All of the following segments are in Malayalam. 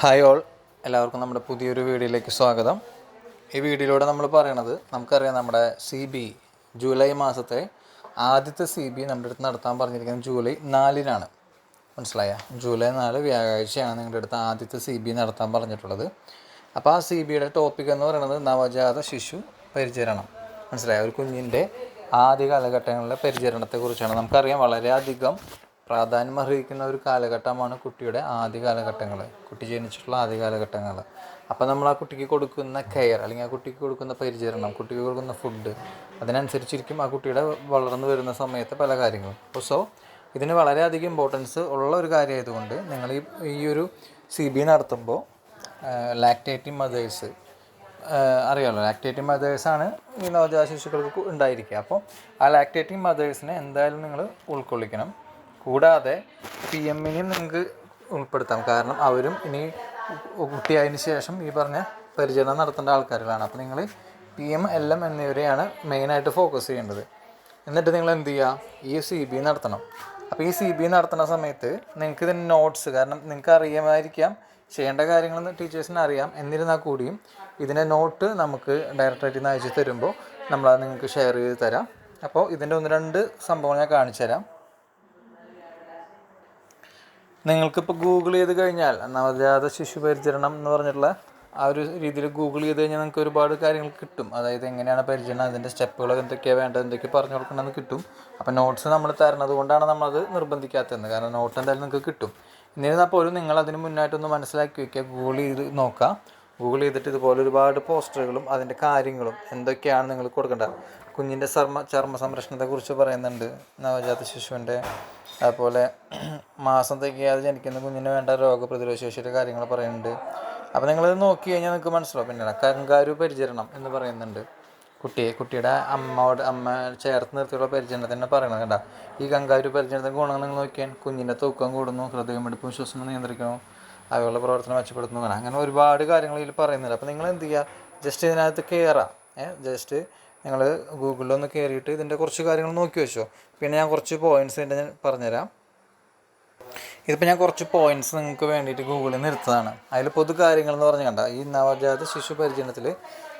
Hi all. എല്ലാവർക്കും നമ്മുടെ പുതിയൊരു വീഡിയോയിലേക്ക് സ്വാഗതം. ഈ വീഡിയോയിലൂടെ നമ്മൾ പറയണത് നമുക്കറിയാം നമ്മുടെ സി ബി ജൂലൈ മാസത്തെ ആദ്യത്തെ സി ബി നമ്മുടെ അടുത്ത് നടത്താൻ പറഞ്ഞിരിക്കുന്നത് ജൂലൈ നാലിനാണ്. മനസ്സിലായ? ജൂലൈ നാല് വ്യാഴാഴ്ചയാണ് നിങ്ങളുടെ അടുത്ത് ആദ്യത്തെ സി ബി നടത്താൻ പറഞ്ഞിട്ടുള്ളത്. അപ്പോൾ ആ സി ബിയുടെ ടോപ്പിക് എന്ന് പറയുന്നത് നവജാത ശിശു പരിചരണം. മനസ്സിലായ? ഒരു കുഞ്ഞിന്റെ ആദ്യ കാലഘട്ടങ്ങളിലെ പരിചരണത്തെക്കുറിച്ചാണ്. നമുക്കറിയാം വളരെയധികം പ്രാധാന്യം അർഹിക്കുന്ന ഒരു കാലഘട്ടമാണ് കുട്ടിയുടെ ആദ്യ കാലഘട്ടങ്ങൾ. കുട്ടി ജനിച്ചിട്ടുള്ള ആദ്യ കാലഘട്ടങ്ങൾ. അപ്പോൾ നമ്മൾ ആ കുട്ടിക്ക് കൊടുക്കുന്ന കെയർ അല്ലെങ്കിൽ ആ കുട്ടിക്ക് കൊടുക്കുന്ന പരിചരണം കുട്ടിക്ക് കൊടുക്കുന്ന ഫുഡ് അതിനനുസരിച്ചിരിക്കും ആ കുട്ടിയുടെ വളർന്നു വരുന്ന സമയത്ത് പല കാര്യങ്ങളും. അപ്പോൾ സോ ഇതിന് വളരെയധികം ഇമ്പോർട്ടൻസ് ഉള്ള ഒരു കാര്യമായതുകൊണ്ട് നിങ്ങൾ ഈ ഈ ഒരു സി ബി നടത്തുമ്പോൾ ലാക്ടേറ്റിംഗ് മദേഴ്സ് അറിയാമല്ലോ ലാക്ടേറ്റിംഗ് മദേഴ്സാണ് ഈ നവജാത ശിശുക്കൾക്ക് ഉണ്ടായിരിക്കുക. അപ്പോൾ ആ ലാക്ടേറ്റിംഗ് മദേഴ്സിനെ എന്തായാലും നിങ്ങൾ ഉൾക്കൊള്ളിക്കണം. കൂടാതെ പി എമ്മിനെയും നിങ്ങൾക്ക് ഉൾപ്പെടുത്താം. കാരണം അവരും ഇനി കുട്ടിയായതിന് ശേഷം ഈ പറഞ്ഞ പരിചരണം നടത്തേണ്ട ആൾക്കാരുകളാണ് അപ്പോൾ നിങ്ങൾ പി എം എൽ എം എന്നിവരെയാണ് മെയിനായിട്ട് ഫോക്കസ് ചെയ്യേണ്ടത്. എന്നിട്ട് നിങ്ങൾ എന്ത് ചെയ്യുക ഈ സി ബി നടത്തണം. അപ്പോൾ ഈ സി ബി നടത്തുന്ന സമയത്ത് നിങ്ങൾക്ക് ഇതിന് നോട്ട്സ് കാരണം നിങ്ങൾക്ക് അറിയാമായിരിക്കാം ചെയ്യേണ്ട കാര്യങ്ങളെന്ന് ടീച്ചേഴ്സിന് അറിയാം. എന്നിരുന്നാൽ കൂടിയും ഇതിന്റെ നോട്ട് നമുക്ക് ഡയറക്ടറേറ്റിൽ നിന്ന് അയച്ചു തരുമ്പോൾ നമ്മളത് നിങ്ങൾക്ക് ഷെയർ ചെയ്ത് തരാം. അപ്പോൾ ഇതിന്റെ ഒന്ന് രണ്ട് സംഭവങ്ങൾ ഞാൻ കാണിച്ചു തരാം നിങ്ങൾക്കിപ്പോൾ ഗൂഗിൾ ചെയ്ത് കഴിഞ്ഞാൽ നവജാത ശിശു പരിചരണം എന്ന് പറഞ്ഞിട്ടുള്ള ആ ഒരു രീതിയിൽ ഗൂഗിൾ ചെയ്ത് കഴിഞ്ഞാൽ നിങ്ങൾക്ക് ഒരുപാട് കാര്യങ്ങൾ കിട്ടും. അതായത് എങ്ങനെയാണ് പരിചരണം അതിന്റെ സ്റ്റെപ്പുകൾ എന്തൊക്കെയാണ് വേണ്ടത് എന്തൊക്കെ പറഞ്ഞു കൊടുക്കണമെന്ന് കിട്ടും. അപ്പോൾ നോട്ട്സ് നമ്മൾ തരുന്നത് കൊണ്ടാണ് നമ്മളത് നിർബന്ധിക്കാത്തത്. കാരണം നോട്ട് എന്തായാലും നിങ്ങൾക്ക് കിട്ടും. എന്നിരുന്നാൽ പോലും നിങ്ങൾ അതിന് മുന്നായിട്ടൊന്ന് മനസ്സിലാക്കി വയ്ക്കുക ഗൂഗിൾ ചെയ്ത് നോക്കുക. ഗൂഗിൾ ചെയ്തിട്ട് ഇതുപോലെ ഒരുപാട് പോസ്റ്ററുകളും അതിന്റെ കാര്യങ്ങളും എന്തൊക്കെയാണ് നിങ്ങൾ കൊടുക്കേണ്ടത്? കുഞ്ഞിന്റെ ചർമ്മ ചർമ്മ സംരക്ഷണത്തെക്കുറിച്ച് പറയുന്നുണ്ട് നവജാത ശിശുവിന്റെ. അതുപോലെ മാസം തികയാതെ ജനിക്കുന്ന കുഞ്ഞിന് വേണ്ട രോഗപ്രതിരോധ ശേഷിയുടെ കാര്യങ്ങൾ പറയുന്നുണ്ട്. അപ്പോൾ നിങ്ങളത് നോക്കി കഴിഞ്ഞാൽ നിങ്ങൾക്ക് മനസ്സിലാവും. പിന്നെ കങ്കാരു പരിചരണം എന്ന് പറയുന്നുണ്ട്. കുട്ടിയെ കുട്ടിയുടെ അമ്മയോട് അമ്മ ചേർത്ത് നിർത്തിയുള്ള പരിചരണം തന്നെ പറയണം കണ്ട ഈ കങ്കാരു പരിചരണത്തിന്റെ ഗുണങ്ങൾ നിങ്ങൾ നോക്കിയാൽ കുഞ്ഞിന്റെ തൂക്കം കൂടുന്നു ഹൃദയമെടുപ്പും ശ്വസനം നിയന്ത്രിക്കുന്നു. അവയുള്ള പ്രവർത്തനം മെച്ചപ്പെടുത്തുന്നു അങ്ങനെ ഒരുപാട് കാര്യങ്ങൾ ഇതിൽ പറയുന്നുണ്ട്. അപ്പോൾ നിങ്ങൾ എന്ത് ചെയ്യുക ജസ്റ്റ് ഇതിനകത്ത് കയറാം ജസ്റ്റ് നിങ്ങൾ ഗൂഗിളിലൊന്ന് കയറിയിട്ട് ഇതിന്റെ കുറച്ച് കാര്യങ്ങൾ നോക്കി വെച്ചോ. പിന്നെ ഞാൻ കുറച്ച് പോയിന്റ്സ് ഇതിന്റെ ഞാൻ പറഞ്ഞുതരാം. ഇതിപ്പോൾ ഞാൻ കുറച്ച് പോയിന്റ്സ് നിങ്ങൾക്ക് വേണ്ടിയിട്ട് ഗൂഗിളിൽ നിന്ന് എടുത്തതാണ്. അതിൽ പൊതു കാര്യങ്ങൾ എന്ന് പറഞ്ഞു കണ്ട. ഈ നവജാത ശിശു പരിചരണത്തിൽ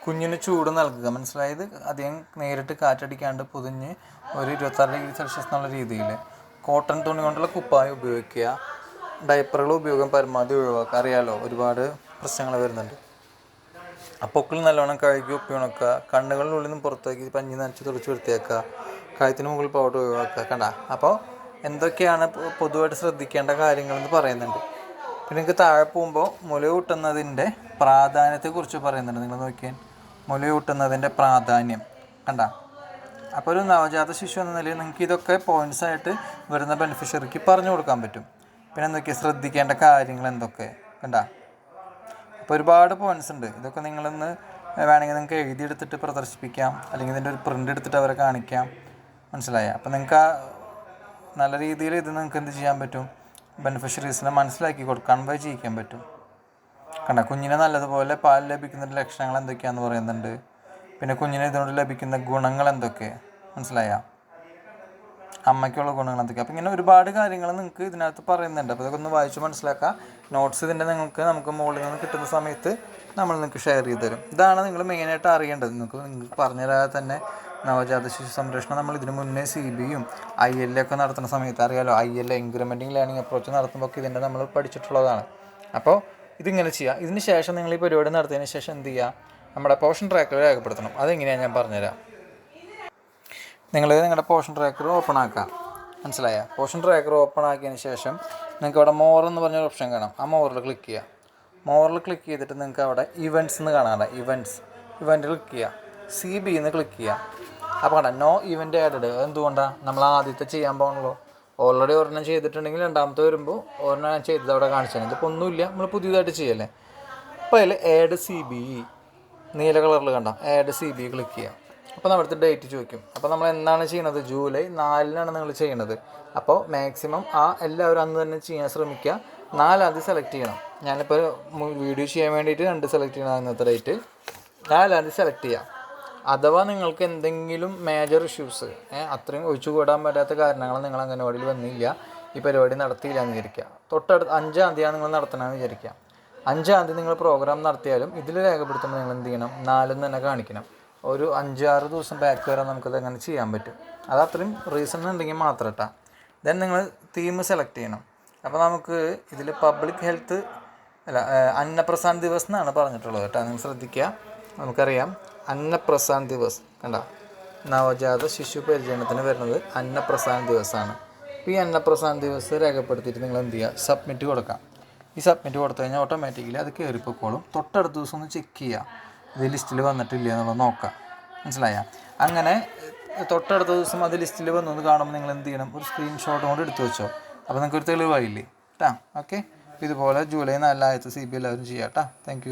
കുഞ്ഞിന് ചൂട് നൽകുക. മനസ്സിലായത്? അധികം നേരിട്ട് കാറ്റടിക്കാണ്ട് പൊതിഞ്ഞ് ഒരു ഇരുപത്താറ് ഡിഗ്രി സെൽഷ്യസ് എന്നുള്ള രീതിയിൽ കോട്ടൺ തുണി കൊണ്ടുള്ള കുപ്പായം ഉപയോഗിക്കുക. ഡയപ്പറുകൾ ഉപയോഗം പരമാവധി ഒഴിവാക്കുക. അറിയാലോ ഒരുപാട് പ്രശ്നങ്ങൾ വരുന്നുണ്ട്. അപ്പോൾ പൊക്കിൾ നല്ലോണം കഴുകി ഉപ്പി ഉണക്കുക ഉള്ളിൽ നിന്ന് പുറത്തേക്ക് പഞ്ഞി നനച്ച് തുടച്ച് വൃത്തിയാക്കുക കഴുത്തിന് മുകളിൽ പൗഡർ ഒഴിവാക്കുക കണ്ട? അപ്പോൾ എന്തൊക്കെയാണ് പൊതുവായിട്ട് ശ്രദ്ധിക്കേണ്ട കാര്യങ്ങളെന്ന് പറയുന്നുണ്ട്. പിന്നെ നിങ്ങൾക്ക് താഴെ പോകുമ്പോൾ മുലയൂട്ടുന്നതിന്റെ പ്രാധാന്യത്തെക്കുറിച്ച് പറയുന്നുണ്ട്. നിങ്ങൾ നോക്കിയാൽ മുലയൂട്ടുന്നതിന്റെ പ്രാധാന്യം കണ്ട? അപ്പോൾ ഒരു നവജാത ശിശു എന്ന നിലയിൽ നിങ്ങൾക്ക് ഇതൊക്കെ പോയിന്റ്സ് ആയിട്ട് വരുന്ന ബെനിഫിഷ്യറിക്ക് പറഞ്ഞു കൊടുക്കാൻ പറ്റും. പിന്നെ എന്തൊക്കെയാണ് ശ്രദ്ധിക്കേണ്ട കാര്യങ്ങൾ എന്തൊക്കെ കണ്ട? അപ്പോൾ ഒരുപാട് പോയിന്റ്സ് ഉണ്ട്. ഇതൊക്കെ നിങ്ങളൊന്ന് വേണമെങ്കിൽ നിങ്ങൾക്ക് എഴുതിയെടുത്തിട്ട് പ്രദർശിപ്പിക്കാം. അല്ലെങ്കിൽ ഇതിന്റെ ഒരു പ്രിന്റ് എടുത്തിട്ട് അവരെ കാണിക്കാം. മനസ്സിലായ? അപ്പോൾ നിങ്ങൾക്ക് നല്ല രീതിയിൽ ഇത് നിങ്ങൾക്ക് എന്ത് ചെയ്യാൻ പറ്റും? ബെനിഫിഷ്യറീസിനെ മനസ്സിലാക്കി കൊടുക്കാൻ പോയി ചെയ്യിക്കാൻ പറ്റും. കണ്ട? കുഞ്ഞിനെ നല്ലതുപോലെ പാൽ ലഭിക്കുന്ന ലക്ഷണങ്ങൾ എന്തൊക്കെയാണെന്ന് പറയുന്നുണ്ട്. പിന്നെ കുഞ്ഞിന് ഇതുകൊണ്ട് ലഭിക്കുന്ന ഗുണങ്ങൾ എന്തൊക്കെ? മനസ്സിലായ? അമ്മയ്ക്കുള്ള ഗുണങ്ങൾ എന്തൊക്കെ അപ്പോൾ ഇങ്ങനെ ഒരുപാട് കാര്യങ്ങൾ നിങ്ങൾക്ക് ഇതിനകത്ത് പറയുന്നുണ്ട്. അപ്പോൾ ഇതൊക്കെ ഒന്ന് വായിച്ച് മനസ്സിലാക്കുക നോട്ട്സ് ഇതിന്റെ നിങ്ങൾക്ക് നമുക്ക് മുകളിൽ നിന്ന് കിട്ടുന്ന സമയത്ത് നമ്മൾ നിങ്ങൾക്ക് ഷെയർ ചെയ്ത് തരും. ഇതാണ് നിങ്ങൾ മെയിനായിട്ട് അറിയേണ്ടത്. നിങ്ങൾക്ക് നിങ്ങൾക്ക് പറഞ്ഞുതരാതെ തന്നെ നവജാത ശിശു സംരക്ഷണം നമ്മൾ ഇതിനു മുന്നേ സി ബിയും ഐ എൽ ഒക്കെ നടത്തുന്ന സമയത്ത് അറിയാലോ? I L incrementing learning approach നടത്തുമ്പോൾ ഇതിന്റെ നമ്മൾ പഠിച്ചിട്ടുള്ളതാണ്. അപ്പോൾ ഇതിങ്ങനെ ചെയ്യുക ഇതിന് ശേഷം നിങ്ങൾ ഈ പരിപാടി നടത്തിയതിന് ശേഷം എന്ത് ചെയ്യുക നമ്മുടെ പോഷൻ ട്രാക്കർ രേഖപ്പെടുത്തണം. അതെങ്ങനെയാണ് ഞാൻ പറഞ്ഞുതരാം. നിങ്ങൾ നിങ്ങളുടെ പോഷൻ ട്രാക്കർ ഓപ്പൺ ആക്കാം. മനസ്സിലായ? പോഷൻ ട്രാക്കർ ഓപ്പൺ ആക്കിയതിന് ശേഷം നിങ്ങൾക്ക് അവിടെ മോർ എന്ന് പറഞ്ഞൊരു ഓപ്ഷൻ കാണാം. ആ മോറിൽ ക്ലിക്ക് ചെയ്യുക മോറിൽ ക്ലിക്ക് ചെയ്തിട്ട് നിങ്ങൾക്ക് അവിടെ ഇവന്റ്സ് എന്ന് കാണാം ഇവന്റ്സ് ഇവന്റ് ക്ലിക്ക് ചെയ്യുക സി ബി എന്ന് ക്ലിക്ക് ചെയ്യുക അപ്പോൾ കണ്ട നോ ഇവന്റ് ആഡഡ് എന്തുകൊണ്ടാണ് നമ്മൾ ആദ്യത്തെ ചെയ്യാൻ പോകണല്ലോ ഓൾറെഡി ഒരെണ്ണം ചെയ്തിട്ടുണ്ടെങ്കിൽ രണ്ടാമത്തെ വരുമ്പോൾ ഒരെണ്ണം ചെയ്തത് അവിടെ കാണിച്ചാൽ ഇതിപ്പോൾ ഒന്നുമില്ല നമ്മൾ പുതിയതായിട്ട് ചെയ്യല്ലേ. അപ്പോൾ അതിൽ ആഡ് സി ബി നീല കളറിൽ കണ്ട? ആഡ് സി ബി ക്ലിക്ക് ചെയ്യാം. അപ്പോൾ നമ്മൾ അടുത്ത ഡേറ്റ് ചോദിക്കും. അപ്പോൾ നമ്മൾ എന്നാണ് ചെയ്യുന്നത് ജൂലൈ നാലിനാണ് നിങ്ങൾ ചെയ്യുന്നത് അപ്പോൾ മാക്സിമം ആ എല്ലാവരും അന്ന് തന്നെ ചെയ്യാൻ ശ്രമിക്കുക. നാലാം സെലക്ട് ചെയ്യണം. ഞാനിപ്പോൾ വീഡിയോ ചെയ്യാൻ വേണ്ടിയിട്ട് രണ്ട് സെലക്ട് ചെയ്യണം അന്നത്തെ ഡേറ്റ് നാലാം സെലക്ട് ചെയ്യാം. അഥവാ നിങ്ങൾക്ക് എന്തെങ്കിലും മേജർ ഇഷ്യൂസ് അത്രയും ഒഴിച്ചുകൂടാൻ പറ്റാത്ത കാരണങ്ങൾ നിങ്ങൾ അംഗനവാടിയിൽ വന്നില്ല. ഈ പരിപാടി നടത്തിയില്ല എന്ന് വിചാരിക്കുക. തൊട്ടടുത്ത് അഞ്ചാം തീയതി നിങ്ങൾ നടത്തണമെന്ന് വിചാരിക്കുക. അഞ്ചാം തീയതി നിങ്ങൾ പ്രോഗ്രാം നടത്തിയാലും ഇതിൽ രേഖപ്പെടുത്തുമ്പോൾ നിങ്ങൾ എന്ത് ചെയ്യണം? നാലും തന്നെ കാണിക്കണം. ഒരു അഞ്ചാറ് ദിവസം ബാക്ക് വരെ നമുക്കത് അങ്ങനെ ചെയ്യാൻ പറ്റും. അത് അത്രയും റീസൺ ഉണ്ടെങ്കിൽ മാത്രം കേട്ടോ ദെൻ നിങ്ങൾ തീം സെലക്ട് ചെയ്യണം. അപ്പോൾ നമുക്ക് ഇതിൽ പബ്ലിക് ഹെൽത്ത് അല്ല അന്നപ്രസാൻ ദിവസ് എന്നാണ് പറഞ്ഞിട്ടുള്ളത് കേട്ടോ. നിങ്ങൾ ശ്രദ്ധിക്കുക. നമുക്കറിയാം. അന്നപ്രസാൻ ദിവസ്. കണ്ട? നവജാത ശിശു പരിചരണത്തിന് വരുന്നത് അന്നപ്രസാൻ ദിവസമാണ് അപ്പോൾ ഈ അന്നപ്രസാൻ ദിവസ് രേഖപ്പെടുത്തിയിട്ട് നിങ്ങൾ എന്ത് ചെയ്യുക? സബ്മിറ്റ് കൊടുക്കാം. ഈ സബ്മിറ്റ് കൊടുത്തു കഴിഞ്ഞാൽ ഓട്ടോമാറ്റിക്കലി അത് കയറിപ്പോക്കോളും തൊട്ടടുത്ത ദിവസം ഒന്ന് ചെക്ക് ചെയ്യുക. ഇത് ലിസ്റ്റിൽ വന്നിട്ടില്ല എന്നുള്ളത് നോക്കാം. മനസ്സിലായ? അങ്ങനെ തൊട്ടടുത്ത ദിവസം അത് ലിസ്റ്റിൽ എന്ന് കാണുമ്പോൾ നിങ്ങൾ എന്ത് ചെയ്യണം? ഒരു സ്ക്രീൻഷോട്ട് കൊണ്ട് എടുത്തു വെച്ചോ. അപ്പോൾ നിങ്ങൾക്ക് ഒരു തെളിവായില്ലേ? കേട്ടാ ഓക്കെ. ഇതുപോലെ ജൂലൈ നാലായത്തെ സി ബി എല്ലാവരും ചെയ്യാം കേട്ടാ താങ്ക്